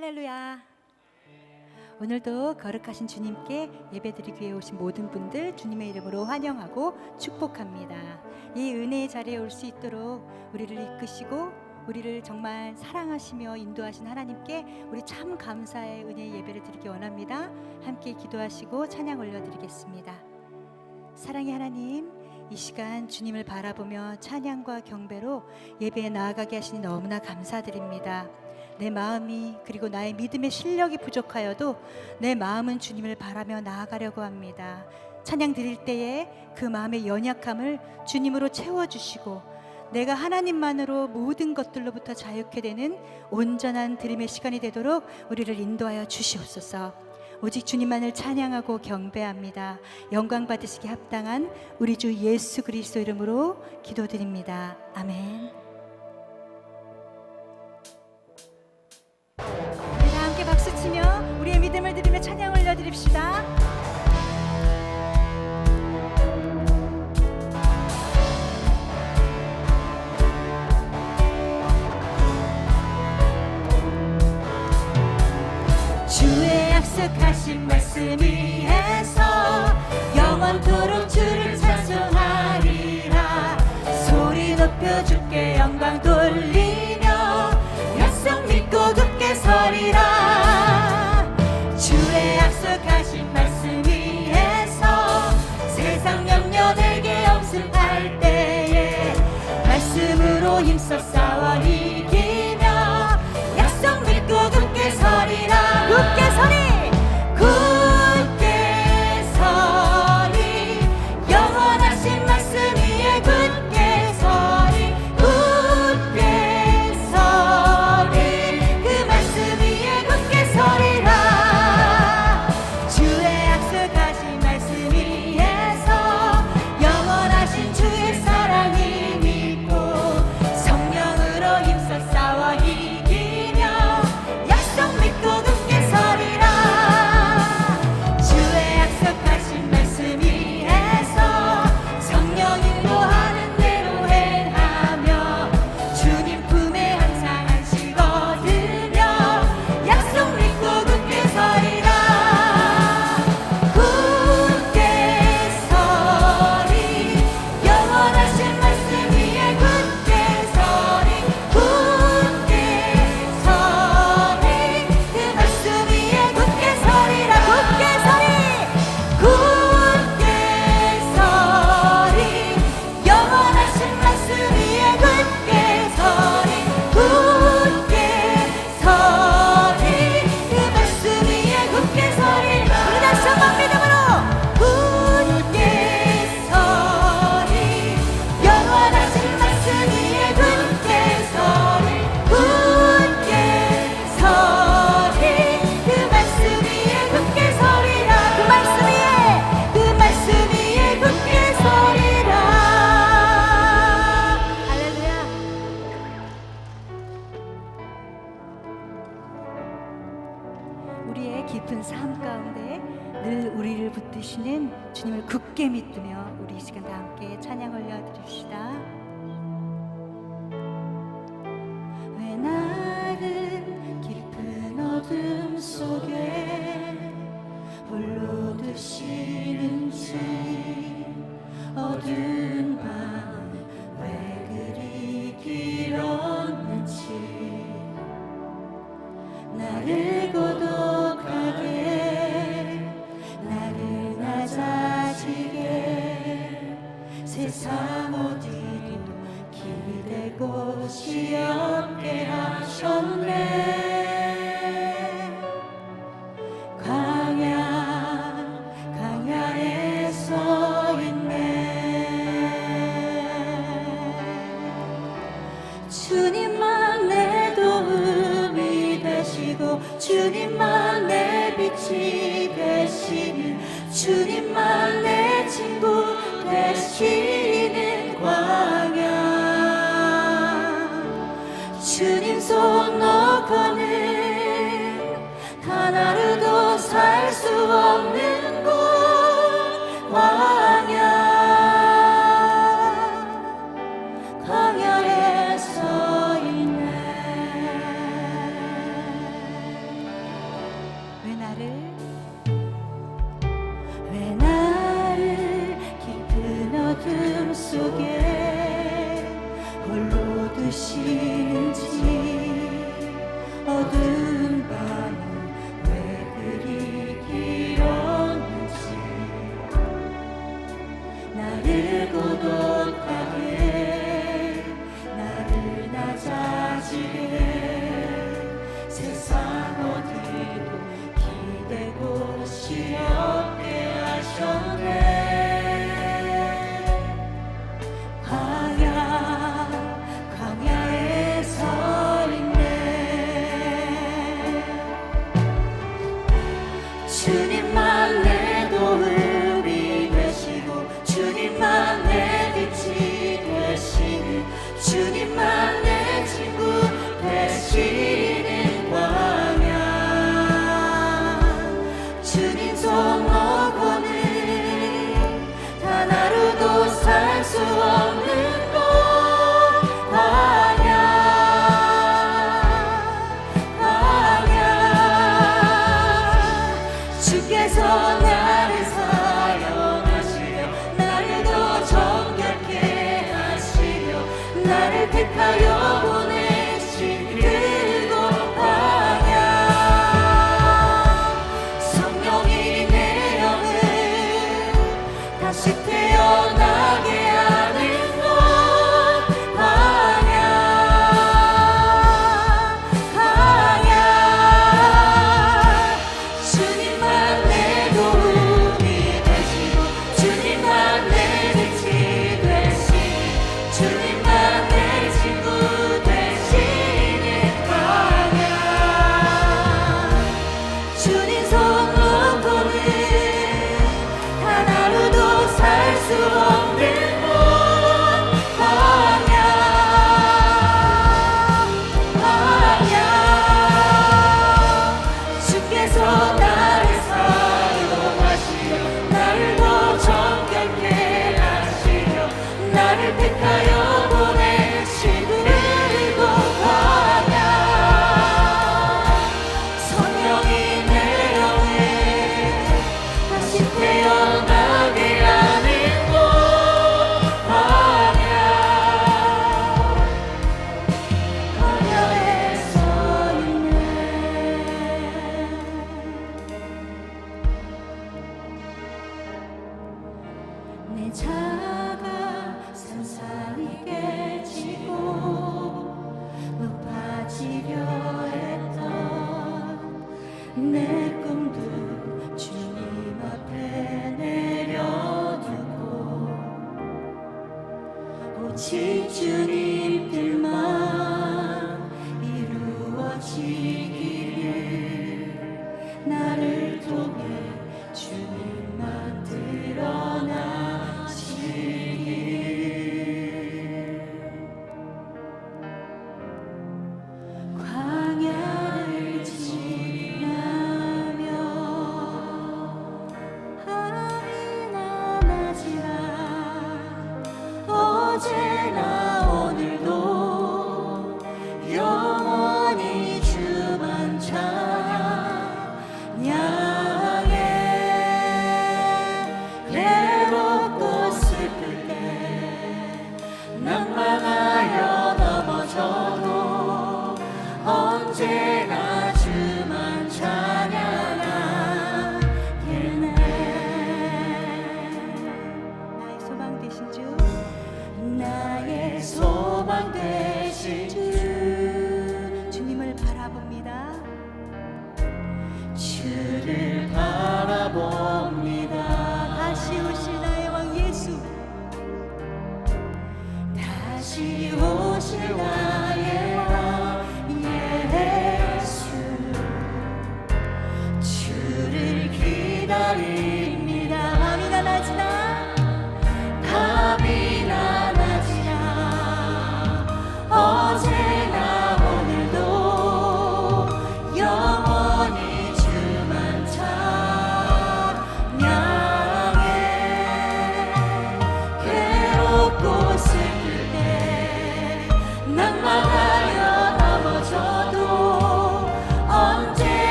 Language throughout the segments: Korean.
할렐루야. 오늘도 거룩하신 주님께 예배드리기 위해 오신 모든 분들 주님의 이름으로 환영하고 축복합니다. 이 은혜의 자리에 올 수 있도록 우리를 이끄시고 우리를 정말 사랑하시며 인도하신 하나님께 우리 참 감사의 은혜의 예배를 드리기 원합니다. 함께 기도하시고 찬양 올려드리겠습니다. 사랑의 하나님, 이 시간 주님을 바라보며 찬양과 경배로 예배에 나아가게 하시니 너무나 감사드립니다. 내 마음이 그리고 나의 믿음의 실력이 부족하여도 내 마음은 주님을 바라며 나아가려고 합니다. 찬양 드릴 때에 그 마음의 연약함을 주님으로 채워주시고 내가 하나님만으로 모든 것들로부터 자유케 되는 온전한 드림의 시간이 되도록 우리를 인도하여 주시옵소서. 오직 주님만을 찬양하고 경배합니다. 영광 받으시기 합당한 우리 주 예수 그리스도 이름으로 기도드립니다. 아멘. 믿음을 드리며 찬양 올려드립시다. 주의 약속하신 말씀 위에서 영원토록 믿으며 우리 이 시간 다 함께 찬양 올려드립시다. 비치는 광야. 주님 손 너거는 단 하루도 살 수 없는 Christianity.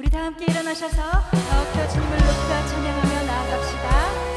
우리 다 함께 일어나셔서 더욱더 주님을 높여 찬양하며 나아갑시다.